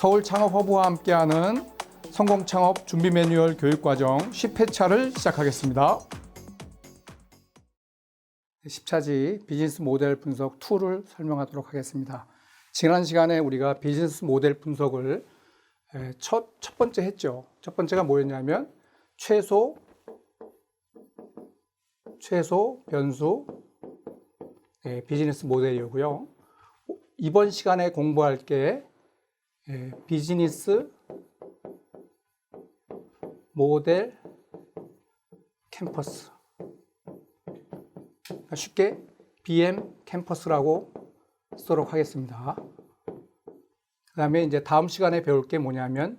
서울 창업 허브와 함께하는 성공 창업 준비 매뉴얼 교육 과정 10회차를 시작하겠습니다. 10차지 비즈니스 모델 분석 2를 설명하도록 하겠습니다. 지난 시간에 우리가 비즈니스 모델 분석을 에, 첫, 첫 번째 했죠. 첫 번째가 뭐였냐면 최소, 최소, 변수, 예, 비즈니스 모델이고요. 이번 시간에 공부할 게 예, 비즈니스 모델 캠퍼스. 그러니까 쉽게 BM 캠퍼스라고 쓰도록 하겠습니다. 그 다음에 이제 다음 시간에 배울 게 뭐냐면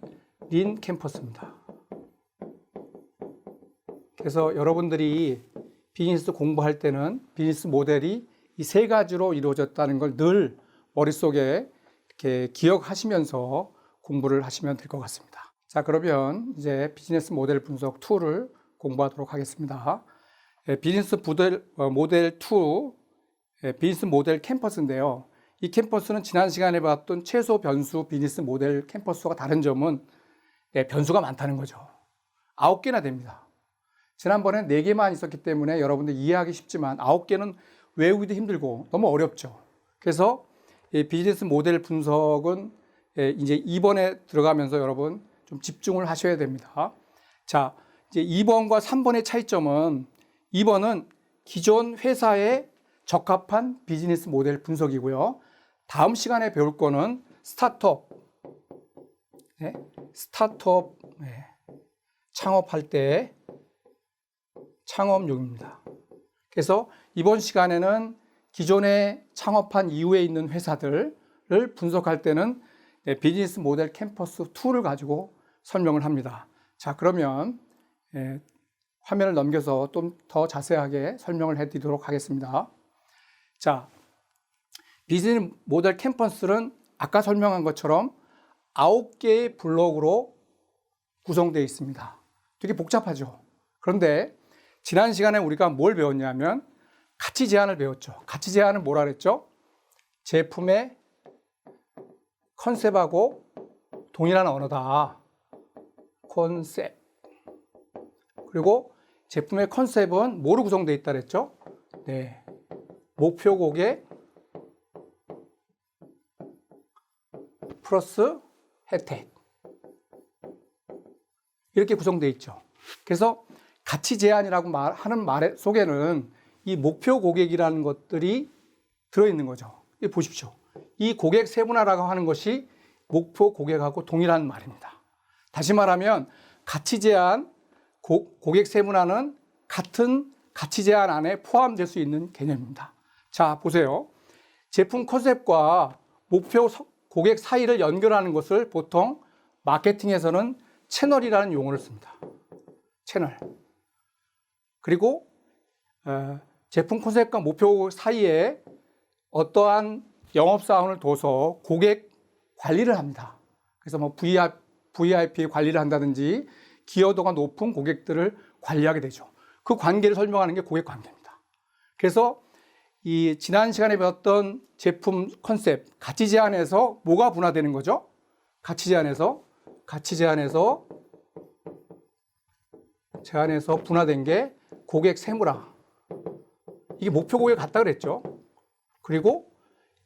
린 캠퍼스입니다. 그래서 여러분들이 비즈니스 공부할 때는 비즈니스 모델이 이 세 가지로 이루어졌다는 걸 늘 머릿속에 이렇게 기억하시면서 공부를 하시면 될 것 같습니다. 자, 그러면 이제 비즈니스 모델 분석 2를 공부하도록 하겠습니다. 예, 비즈니스 모델, 어, 모델 2, 예, 비즈니스 모델 캠퍼스인데요. 이 캠퍼스는 지난 시간에 봤던 최소 변수 비즈니스 모델 캠퍼스와 다른 점은 예, 변수가 많다는 거죠. 아홉 개나 됩니다. 지난번에 네 개만 있었기 때문에 여러분들 이해하기 쉽지만 아홉 개는 외우기도 힘들고 너무 어렵죠. 그래서 이 비즈니스 모델 분석은 예, 이제 2번에 들어가면서 여러분 좀 집중을 하셔야 됩니다. 자, 이제 2번과 3번의 차이점은 2번은 기존 회사에 적합한 비즈니스 모델 분석이고요. 다음 시간에 배울 거는 스타트업, 네, 스타트업 네, 창업할 때 창업용입니다. 그래서 이번 시간에는 기존에 창업한 이후에 있는 회사들을 분석할 때는 네, 비즈니스 모델 캠퍼스 2를 가지고 설명을 합니다. 자, 그러면 예, 화면을 넘겨서 좀 더 자세하게 설명을 해 드리도록 하겠습니다. 자, 비즈니스 모델 캠퍼스는 아까 설명한 것처럼 9개의 블록으로 구성되어 있습니다. 되게 복잡하죠. 그런데 지난 시간에 우리가 뭘 배웠냐면 가치 제한을 배웠죠. 가치 제한은 뭐라 그랬죠? 제품의 컨셉하고 동일한 언어다. 컨셉. 그리고 제품의 컨셉은 뭐로 구성되어 있다 그랬죠? 네. 목표 고객 플러스 혜택. 이렇게 구성되어 있죠. 그래서 가치 제한이라고 말, 하는 말 속에는 이 목표 고객이라는 것들이 들어있는 거죠. 이 보십시오. 이 고객 세분화라고 하는 것이 목표 고객하고 동일한 말입니다. 다시 말하면 가치 제한, 고, 고객 세분화는 같은 가치 제한 안에 포함될 수 있는 개념입니다. 자, 보세요. 제품 컨셉과 목표 고객 사이를 연결하는 것을 보통 마케팅에서는 채널이라는 용어를 씁니다. 채널. 그리고 어, 제품 컨셉과 목표 사이에 어떠한 영업사원을 둬서 고객 관리를 합니다. 그래서 뭐 VIP 관리를 한다든지 기여도가 높은 고객들을 관리하게 되죠. 그 관계를 설명하는 게 고객 관계입니다. 그래서 이 지난 시간에 배웠던 제품 컨셉 가치 제한에서 뭐가 분화되는 거죠? 가치 제한에서 가치 제한에서 제한에서 분화된 게 고객 세무라. 이게 목표 고객 같다 그랬죠. 그리고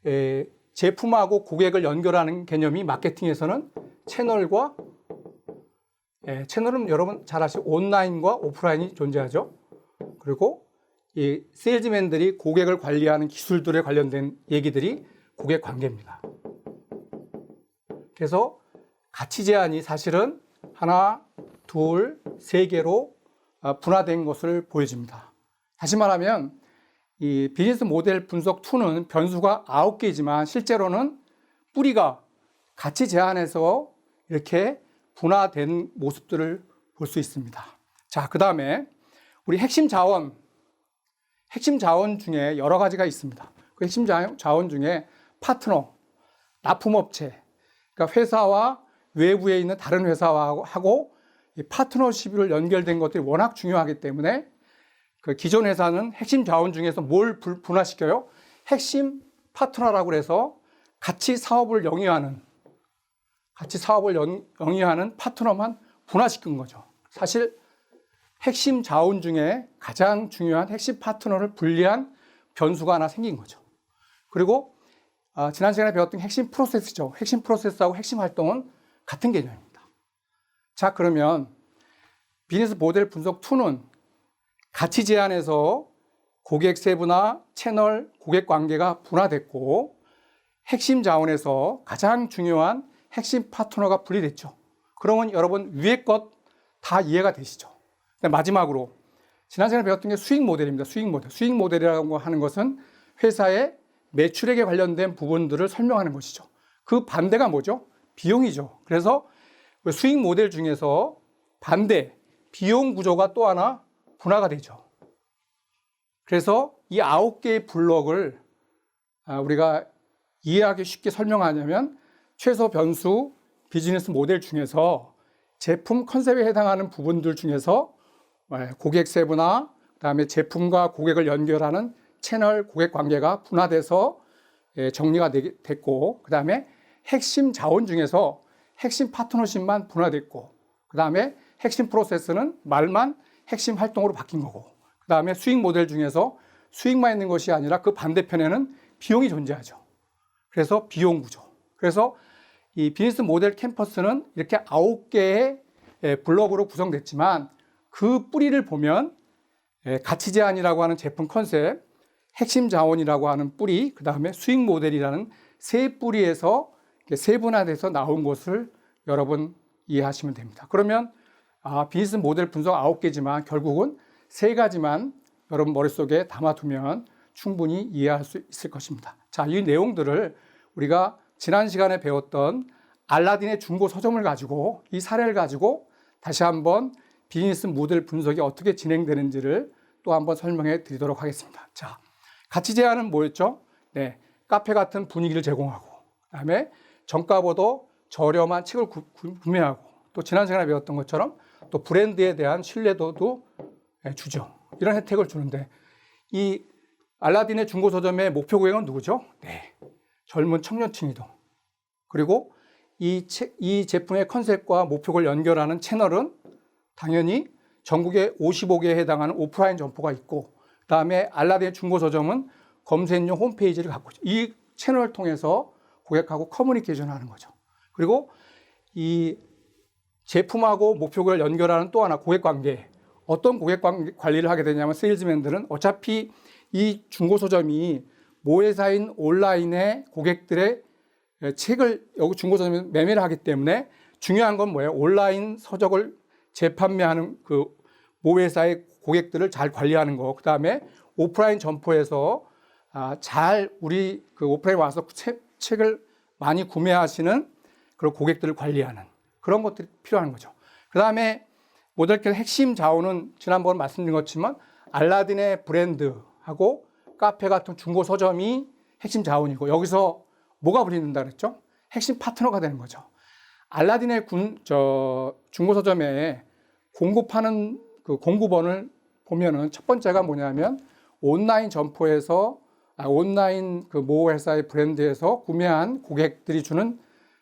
에, 제품하고 고객을 연결하는 개념이 마케팅에서는 채널과 에, 채널은 여러분 잘 아시고 온라인과 오프라인이 존재하죠. 그리고 이 세일즈맨들이 고객을 관리하는 기술들에 관련된 얘기들이 고객 관계입니다. 그래서 가치 제한이 사실은 하나, 둘, 세 개로 어, 분화된 것을 보여줍니다. 다시 말하면 이 비즈니스 모델 분석 2는 변수가 9개이지만 실제로는 뿌리가 가치 제한에서 이렇게 분화된 모습들을 볼 수 있습니다. 자, 그 다음에 우리 핵심 자원, 핵심 자원 중에 여러 가지가 있습니다. 그 핵심 자원 중에 파트너, 납품업체, 그러니까 회사와 외부에 있는 다른 회사하고 이 파트너십을 연결된 것들이 워낙 중요하기 때문에 그 기존 회사는 핵심 자원 중에서 뭘 분화시켜요? 핵심 파트너라고 해서 같이 사업을 영위하는 같이 사업을 연- 영위하는 파트너만 분화시킨 거죠. 사실 핵심 자원 중에 가장 중요한 핵심 파트너를 분리한 변수가 하나 생긴 거죠. 그리고 아, 지난 시간에 배웠던 핵심 프로세스죠. 핵심 프로세스하고 핵심 활동은 같은 개념입니다. 자, 그러면 비즈니스 모델 분석 2는 가치 제한에서 고객 세부나 채널, 고객 관계가 분화됐고 핵심 자원에서 가장 중요한 핵심 파트너가 분리됐죠. 그러면 여러분 위에 것 다 이해가 되시죠? 마지막으로 지난 시간에 배웠던 게 수익 모델입니다. 수익 모델. 수익 모델이라고 하는 것은 회사의 매출액에 관련된 부분들을 설명하는 것이죠. 그 반대가 뭐죠? 비용이죠. 그래서 그 수익 모델 중에서 반대 비용 구조가 또 하나 분화가 되죠. 그래서 이 아홉 개의 블록을 아, 우리가 이해하기 쉽게 설명하냐면 최소 변수 비즈니스 모델 중에서 제품 컨셉에 해당하는 부분들 중에서 예, 고객 세부나 그다음에 제품과 고객을 연결하는 채널 고객 관계가 분화돼서 예, 정리가 됐고 그다음에 핵심 자원 중에서 핵심 파트너십만 분화됐고 그다음에 핵심 프로세스는 말만 핵심 활동으로 바뀐 거고 그 다음에 수익 모델 중에서 수익만 있는 것이 아니라 그 반대편에는 비용이 존재하죠. 그래서 비용 구조. 그래서 이 비즈니스 모델 캠퍼스는 이렇게 아홉 개의 예, 블록으로 구성됐지만 그 뿌리를 보면 예, 가치 제한이라고 하는 제품 컨셉, 핵심 자원이라고 하는 뿌리, 그 다음에 수익 모델이라는 세 뿌리에서 세분화돼서 나온 것을 여러분 이해하시면 됩니다. 그러면 아, 비즈니스 모델 분석 아홉 개지만 결국은 세 가지만 여러분 머릿속에 담아두면 충분히 이해할 수 있을 것입니다. 자, 이 내용들을 우리가 지난 시간에 배웠던 알라딘의 중고 서점을 가지고 이 사례를 가지고 다시 한번 비즈니스 모델 분석이 어떻게 진행되는지를 또 한번 설명해 드리도록 하겠습니다. 자, 가치 제한은 뭐였죠? 네, 카페 같은 분위기를 제공하고, 그다음에 정가보다 저렴한 책을 구, 구- 구매하고, 또 지난 시간에 배웠던 것처럼 또 브랜드에 대한 신뢰도도 예, 주죠. 이런 혜택을 주는데 이 알라딘의 중고 서점의 목표 고객은 누구죠? 네, 젊은 청년층이도. 그리고 이, 책- 이 제품의 컨셉과 목표를 연결하는 채널은 당연히 전국에 55개에 해당하는 오프라인 점포가 있고 그다음에 알라딘 중고 서점은 검색용 홈페이지를 갖고 있죠. 이 채널을 통해서 고객하고 커뮤니케이션을 하는 거죠. 그리고 이 제품하고 목표를 연결하는 또 하나 고객 관계. 어떤 고객 관- 관리를 하게 되냐면 세일즈맨들은 어차피 이 중고 서점이 모회사인 온라인의 고객들의 책을 여기 중고 서점에 매매를 하기 때문에 중요한 건 뭐예요? 온라인 서적을 재판매하는 그 모회사의 고객들을 잘 관리하는 거. 그다음에 오프라인 점포에서 아, 잘 우리 그 오프라인 와서 책, 책을 많이 구매하시는 그런 고객들을 관리하는 그런 것들이 필요한 거죠. 그 다음에 모델care 핵심 자원은 지난번 말씀드린 것지만 알라딘의 브랜드하고 카페 같은 중고 서점이 핵심 자원이고 여기서 뭐가 불린다 그랬죠? 핵심 파트너가 되는 거죠. 알라딘의 군, 저 중고 서점에 공급하는 그 공급원을 보면은 첫 번째가 뭐냐면 온라인 점포에서 아, 온라인 그 모 회사의 브랜드에서 구매한 고객들이 주는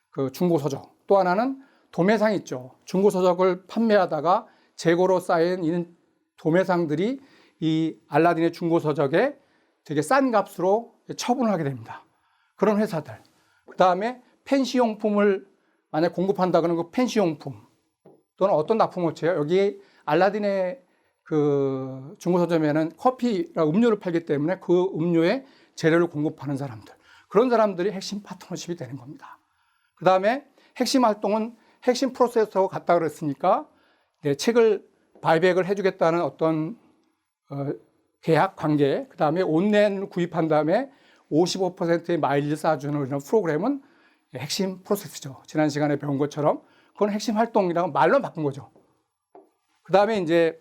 그 중고 서적. 또 하나는 도매상 있죠. 중고 서적을 판매하다가 재고로 쌓인 이 도매상들이 이 알라딘의 중고 서적에 되게 싼 값으로 처분을 하게 됩니다. 그런 회사들. 그 다음에 펜시 용품을 만약 공급한다 그러면 그 펜시 용품 또는 어떤 납품업체예요. 여기 알라딘의 그 중고 서점에는 커피라 음료를 팔기 때문에 그 음료에 재료를 공급하는 사람들. 그런 사람들이 핵심 파트너십이 되는 겁니다. 그 다음에 핵심 활동은 핵심 프로세서하고 같다 그랬으니까 네, 책을 바이백을 해주겠다는 어떤 어, 계약 관계, 그 다음에 온라인을 구입한 다음에 55%의 마일리지 쌓아주는 이런 프로그램은 핵심 프로세스죠. 지난 시간에 배운 것처럼 그건 핵심 활동이라고 말로 바꾼 거죠. 그 다음에 이제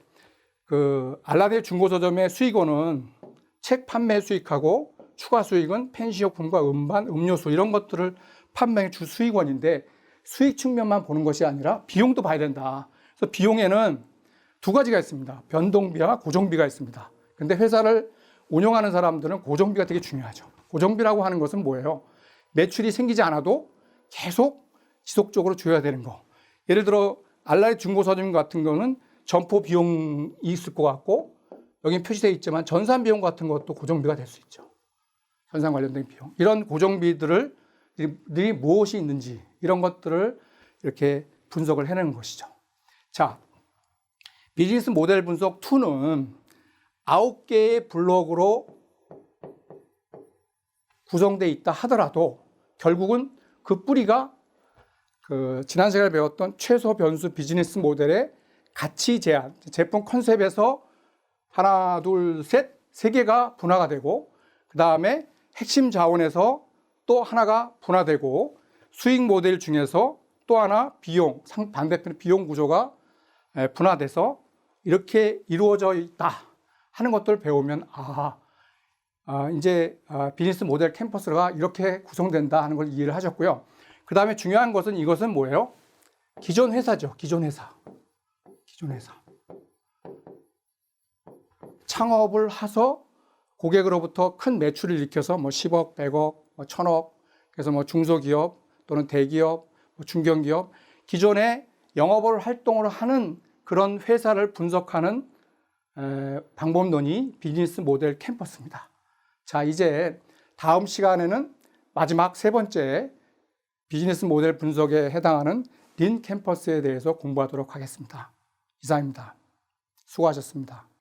그 알라딘 중고 서점의 수익원은 책 판매 수익하고 추가 수익은 펜시용품과 음반, 음료수 이런 것들을 판매해 주 수익원인데 수익 측면만 보는 것이 아니라 비용도 봐야 된다. 그래서 비용에는 두 가지가 있습니다. 변동비와 고정비가 있습니다. 근데 회사를 운영하는 사람들은 고정비가 되게 중요하죠. 고정비라고 하는 것은 뭐예요? 매출이 생기지 않아도 계속 지속적으로 줘야 되는 거. 예를 들어 알라리 중고서점 같은 거는 점포 비용이 있을 것 같고 여기 표시되어 있지만 전산 비용 같은 것도 고정비가 될 수 있죠. 전산 관련된 비용. 이런 고정비들을 이 무엇이 있는지 이런 것들을 이렇게 분석을 해내는 것이죠. 자, 비즈니스 모델 분석 2는 아홉 개의 블록으로 구성되어 있다 하더라도 결국은 그 뿌리가 그 지난 시간에 배웠던 최소 변수 비즈니스 모델의 가치 제한, 제품 컨셉에서 하나, 둘, 셋, 세 개가 분화가 되고 그 다음에 핵심 자원에서 또 하나가 분화되고 수익 모델 중에서 또 하나 비용, 상 반대편 비용 구조가 에, 분화돼서 이렇게 이루어져 있다 하는 것들을 배우면 아, 아 이제 아, 비즈니스 모델 캠퍼스가 이렇게 구성된다 하는 걸 이해를 하셨고요. 그 다음에 중요한 것은 이것은 뭐예요? 기존 회사죠. 기존 회사. 기존 회사. 창업을 해서 고객으로부터 큰 매출을 일으켜서 뭐 10억, 100억, 뭐 1000억, 그래서 뭐 중소기업 또는 대기업, 뭐 중견기업, 기존에 영업을 활동을 하는 그런 회사를 분석하는 에, 방법론이 비즈니스 모델 캠퍼스입니다. 자, 이제 다음 시간에는 마지막 세 번째 비즈니스 모델 분석에 해당하는 린 캠퍼스에 대해서 공부하도록 하겠습니다. 이상입니다. 수고하셨습니다.